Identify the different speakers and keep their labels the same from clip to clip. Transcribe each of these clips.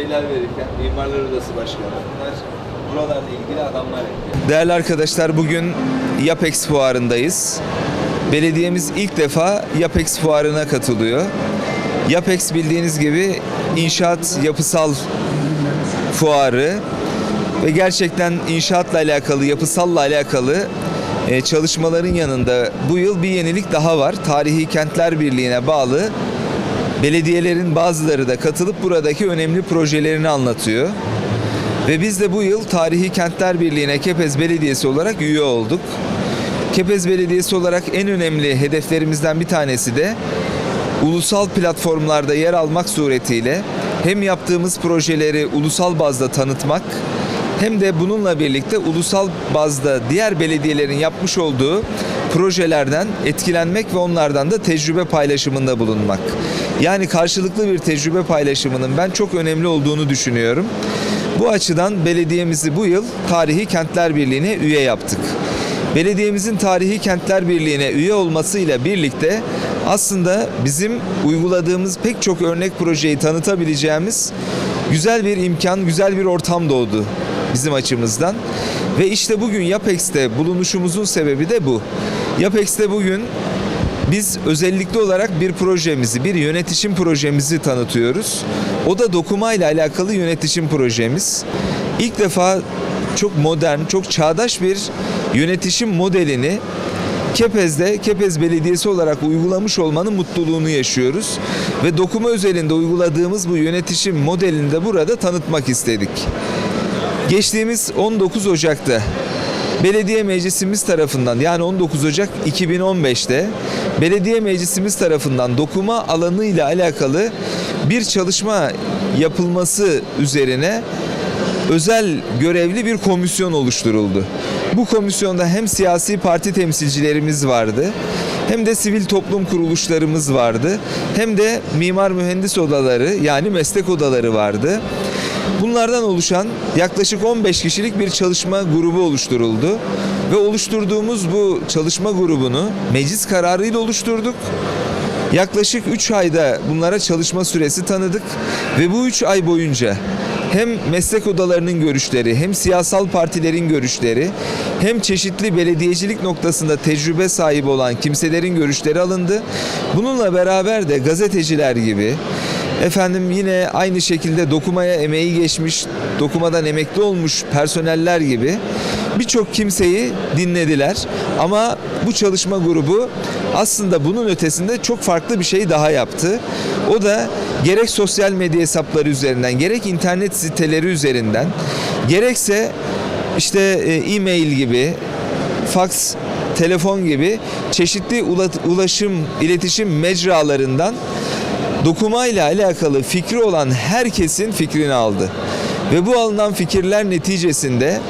Speaker 1: şeyler verirken Mimarlar Odası Başkanı bunlar buralarla ilgili adamlar hep.
Speaker 2: Değerli arkadaşlar bugün Yapex fuarındayız. Belediyemiz ilk defa Yapex fuarına katılıyor. Yapex bildiğiniz gibi inşaat yapısal fuarı ve gerçekten inşaatla alakalı, yapısalla alakalı e, çalışmaların yanında bu yıl bir yenilik daha var. Tarihi Kentler Birliği'ne bağlı belediyelerin bazıları da katılıp buradaki önemli projelerini anlatıyor. Ve biz de bu yıl Tarihi Kentler Birliği'ne Kepez Belediyesi olarak üye olduk. Kepez Belediyesi olarak en önemli hedeflerimizden bir tanesi de ulusal platformlarda yer almak suretiyle hem yaptığımız projeleri ulusal bazda tanıtmak hem de bununla birlikte ulusal bazda diğer belediyelerin yapmış olduğu projelerden etkilenmek ve onlardan da tecrübe paylaşımında bulunmak. Yani karşılıklı bir tecrübe paylaşımının ben çok önemli olduğunu düşünüyorum. Bu açıdan belediyemizi bu yıl Tarihi Kentler Birliği'ne üye yaptık. Belediyemizin Tarihi Kentler Birliği'ne üye olmasıyla birlikte aslında bizim uyguladığımız pek çok örnek projeyi tanıtabileceğimiz güzel bir imkan, güzel bir ortam doğdu bizim açımızdan. Ve işte bugün Yapex'te bulunuşumuzun sebebi de bu. Yapex'te bugün biz özellikle olarak bir projemizi, bir yönetişim projemizi tanıtıyoruz. O da dokuma ile alakalı yönetişim projemiz. İlk defa çok modern, çok çağdaş bir yönetişim modelini Kepez'de, Kepez Belediyesi olarak uygulamış olmanın mutluluğunu yaşıyoruz. Ve dokuma özelinde uyguladığımız bu yönetişim modelini de burada tanıtmak istedik. Geçtiğimiz 19 Ocak'ta Belediye Meclisimiz tarafından yani 19 Ocak 2015'te Belediye Meclisimiz tarafından dokuma alanı ile alakalı bir çalışma yapılması üzerine özel görevli bir komisyon oluşturuldu. Bu komisyonda hem siyasi parti temsilcilerimiz vardı, hem de sivil toplum kuruluşlarımız vardı, hem de mimar mühendis odaları yani meslek odaları vardı. Bunlardan oluşan yaklaşık 15 kişilik bir çalışma grubu oluşturuldu ve oluşturduğumuz bu çalışma grubunu meclis kararıyla oluşturduk. Yaklaşık 3 ayda bunlara çalışma süresi tanıdık ve bu 3 ay boyunca hem meslek odalarının görüşleri, hem siyasal partilerin görüşleri, hem çeşitli belediyecilik noktasında tecrübe sahibi olan kimselerin görüşleri alındı. Bununla beraber de gazeteciler gibi, Efendim yine aynı şekilde dokumaya emeği geçmiş, dokumadan emekli olmuş personeller gibi birçok kimseyi dinlediler. Ama bu çalışma grubu aslında bunun ötesinde çok farklı bir şey daha yaptı. O da gerek sosyal medya hesapları üzerinden, gerek internet siteleri üzerinden, gerekse işte e, e-mail gibi, fax, telefon gibi çeşitli ula- ulaşım, iletişim mecralarından dokumayla alakalı fikri olan herkesin fikrini aldı. Ve bu alınan fikirler neticesinde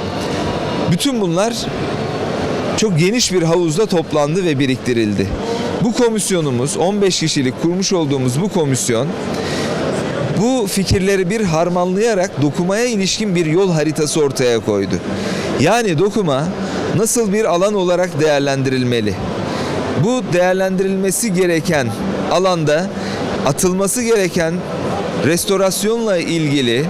Speaker 2: bütün bunlar çok geniş bir havuzda toplandı ve biriktirildi. Bu komisyonumuz 15 kişilik kurmuş olduğumuz bu komisyon bu fikirleri bir harmanlayarak dokumaya ilişkin bir yol haritası ortaya koydu. Yani dokuma nasıl bir alan olarak değerlendirilmeli? Bu değerlendirilmesi gereken alanda atılması gereken restorasyonla ilgili,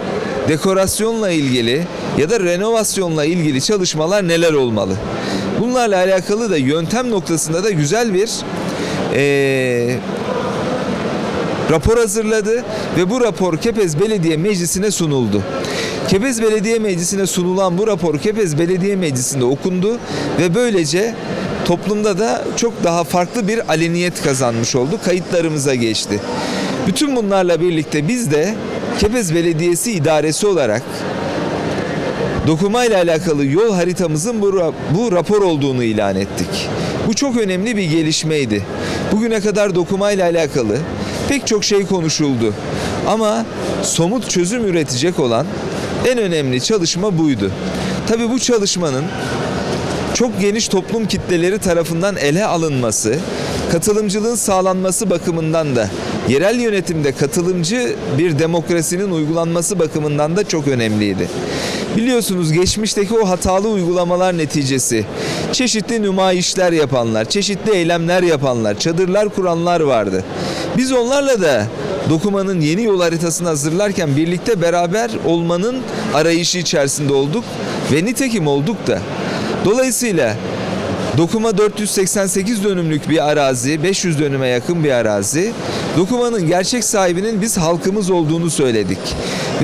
Speaker 2: dekorasyonla ilgili ya da renovasyonla ilgili çalışmalar neler olmalı? Bunlarla alakalı da yöntem noktasında da güzel bir eee rapor hazırladı ve bu rapor Kepez Belediye Meclisi'ne sunuldu. Kepez Belediye Meclisi'ne sunulan bu rapor Kepez Belediye Meclisi'nde okundu ve böylece toplumda da çok daha farklı bir aleniyet kazanmış oldu. Kayıtlarımıza geçti. Bütün bunlarla birlikte biz de Kepez Belediyesi idaresi olarak dokumayla alakalı yol haritamızın bu, bu rapor olduğunu ilan ettik. Bu çok önemli bir gelişmeydi. Bugüne kadar dokumayla alakalı pek çok şey konuşuldu. Ama somut çözüm üretecek olan en önemli çalışma buydu. Tabii bu çalışmanın çok geniş toplum kitleleri tarafından ele alınması, katılımcılığın sağlanması bakımından da yerel yönetimde katılımcı bir demokrasinin uygulanması bakımından da çok önemliydi. Biliyorsunuz geçmişteki o hatalı uygulamalar neticesi çeşitli nümayişler yapanlar, çeşitli eylemler yapanlar, çadırlar kuranlar vardı. Biz onlarla da Dokumanın yeni yol haritasını hazırlarken birlikte beraber olmanın arayışı içerisinde olduk ve nitekim olduk da. Dolayısıyla Dokuma 488 dönümlük bir arazi, 500 dönüme yakın bir arazi. Dokumanın gerçek sahibinin biz halkımız olduğunu söyledik.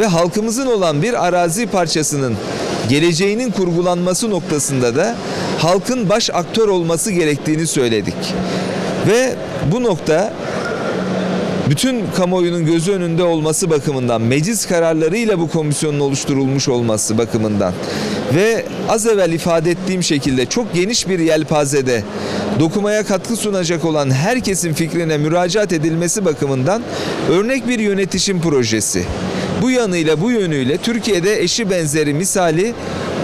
Speaker 2: Ve halkımızın olan bir arazi parçasının geleceğinin kurgulanması noktasında da halkın baş aktör olması gerektiğini söyledik. Ve bu nokta bütün kamuoyunun gözü önünde olması bakımından, meclis kararlarıyla bu komisyonun oluşturulmuş olması bakımından ve az evvel ifade ettiğim şekilde çok geniş bir yelpazede dokumaya katkı sunacak olan herkesin fikrine müracaat edilmesi bakımından örnek bir yönetişim projesi. Bu yanıyla bu yönüyle Türkiye'de eşi benzeri misali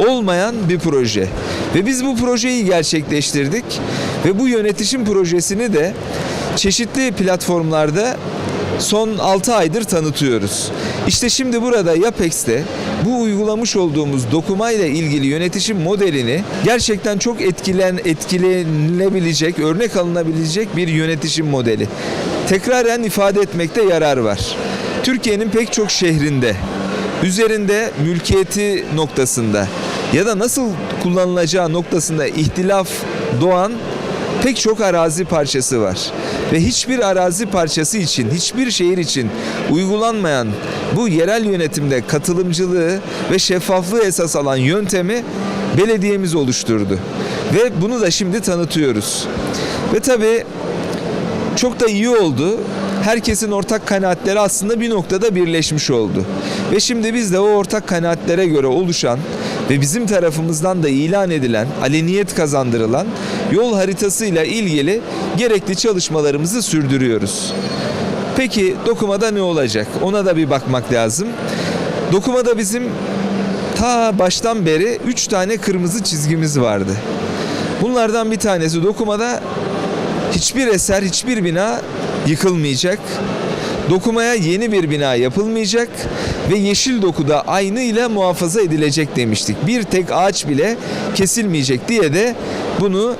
Speaker 2: olmayan bir proje. Ve biz bu projeyi gerçekleştirdik ve bu yönetişim projesini de çeşitli platformlarda son 6 aydır tanıtıyoruz. İşte şimdi burada Yapex'te bu uygulamış olduğumuz dokumayla ilgili yönetişim modelini gerçekten çok etkilen etkilenilebilecek, örnek alınabilecek bir yönetişim modeli. Tekraren ifade etmekte yarar var. Türkiye'nin pek çok şehrinde üzerinde mülkiyeti noktasında ya da nasıl kullanılacağı noktasında ihtilaf doğan pek çok arazi parçası var. Ve hiçbir arazi parçası için, hiçbir şehir için uygulanmayan bu yerel yönetimde katılımcılığı ve şeffaflığı esas alan yöntemi belediyemiz oluşturdu. Ve bunu da şimdi tanıtıyoruz. Ve tabii çok da iyi oldu. Herkesin ortak kanaatleri aslında bir noktada birleşmiş oldu. Ve şimdi biz de o ortak kanaatlere göre oluşan ve bizim tarafımızdan da ilan edilen, aleniyet kazandırılan yol haritasıyla ilgili gerekli çalışmalarımızı sürdürüyoruz. Peki dokumada ne olacak? Ona da bir bakmak lazım. Dokumada bizim ta baştan beri 3 tane kırmızı çizgimiz vardı. Bunlardan bir tanesi dokumada hiçbir eser, hiçbir bina yıkılmayacak. Dokumaya yeni bir bina yapılmayacak ve yeşil dokuda aynıyla muhafaza edilecek demiştik. Bir tek ağaç bile kesilmeyecek diye de bunu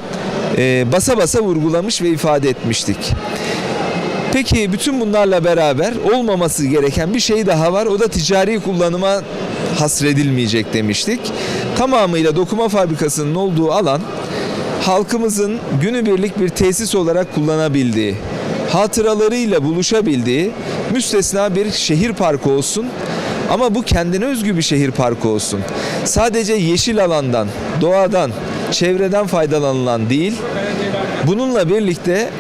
Speaker 2: e, basa basa vurgulamış ve ifade etmiştik. Peki bütün bunlarla beraber olmaması gereken bir şey daha var. O da ticari kullanıma hasredilmeyecek demiştik. Tamamıyla dokuma fabrikasının olduğu alan halkımızın günübirlik bir tesis olarak kullanabildiği, hatıralarıyla buluşabildiği müstesna bir şehir parkı olsun. Ama bu kendine özgü bir şehir parkı olsun. Sadece yeşil alandan, doğadan, çevreden faydalanılan değil, bununla birlikte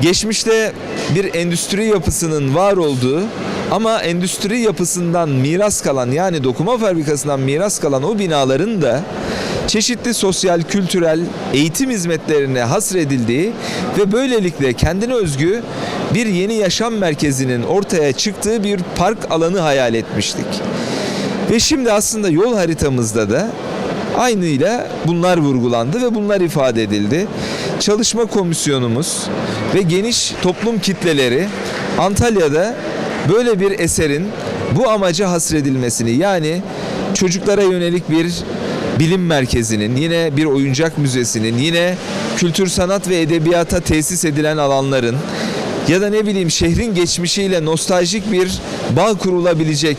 Speaker 2: geçmişte bir endüstri yapısının var olduğu ama endüstri yapısından miras kalan yani dokuma fabrikasından miras kalan o binaların da çeşitli sosyal, kültürel, eğitim hizmetlerine hasredildiği ve böylelikle kendine özgü bir yeni yaşam merkezinin ortaya çıktığı bir park alanı hayal etmiştik. Ve şimdi aslında yol haritamızda da aynıyla bunlar vurgulandı ve bunlar ifade edildi. Çalışma komisyonumuz ve geniş toplum kitleleri Antalya'da böyle bir eserin bu amaca hasredilmesini yani çocuklara yönelik bir bilim merkezinin, yine bir oyuncak müzesinin, yine kültür sanat ve edebiyata tesis edilen alanların ya da ne bileyim şehrin geçmişiyle nostaljik bir bağ kurulabilecek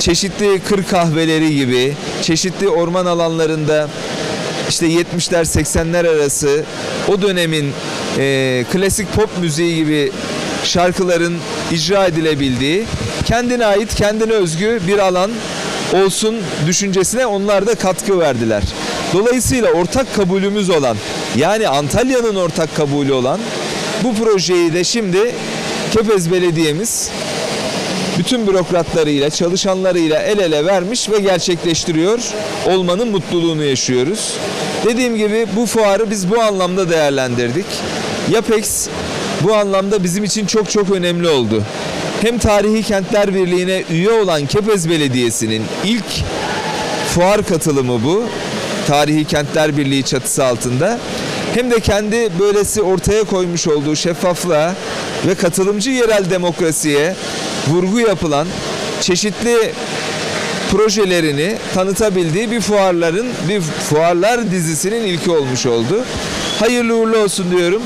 Speaker 2: çeşitli kır kahveleri gibi, çeşitli orman alanlarında işte 70'ler 80'ler arası o dönemin e, klasik pop müziği gibi şarkıların icra edilebildiği kendine ait kendine özgü bir alan olsun düşüncesine onlar da katkı verdiler. Dolayısıyla ortak kabulümüz olan yani Antalya'nın ortak kabulü olan bu projeyi de şimdi Kepez Belediye'miz bütün bürokratlarıyla, çalışanlarıyla el ele vermiş ve gerçekleştiriyor. Olmanın mutluluğunu yaşıyoruz. Dediğim gibi bu fuarı biz bu anlamda değerlendirdik. Yapex bu anlamda bizim için çok çok önemli oldu. Hem Tarihi Kentler Birliği'ne üye olan Kepez Belediyesi'nin ilk fuar katılımı bu. Tarihi Kentler Birliği çatısı altında. Hem de kendi böylesi ortaya koymuş olduğu şeffaflığa ve katılımcı yerel demokrasiye vurgu yapılan çeşitli projelerini tanıtabildiği bir fuarların bir fuarlar dizisinin ilki olmuş oldu. Hayırlı uğurlu olsun diyorum.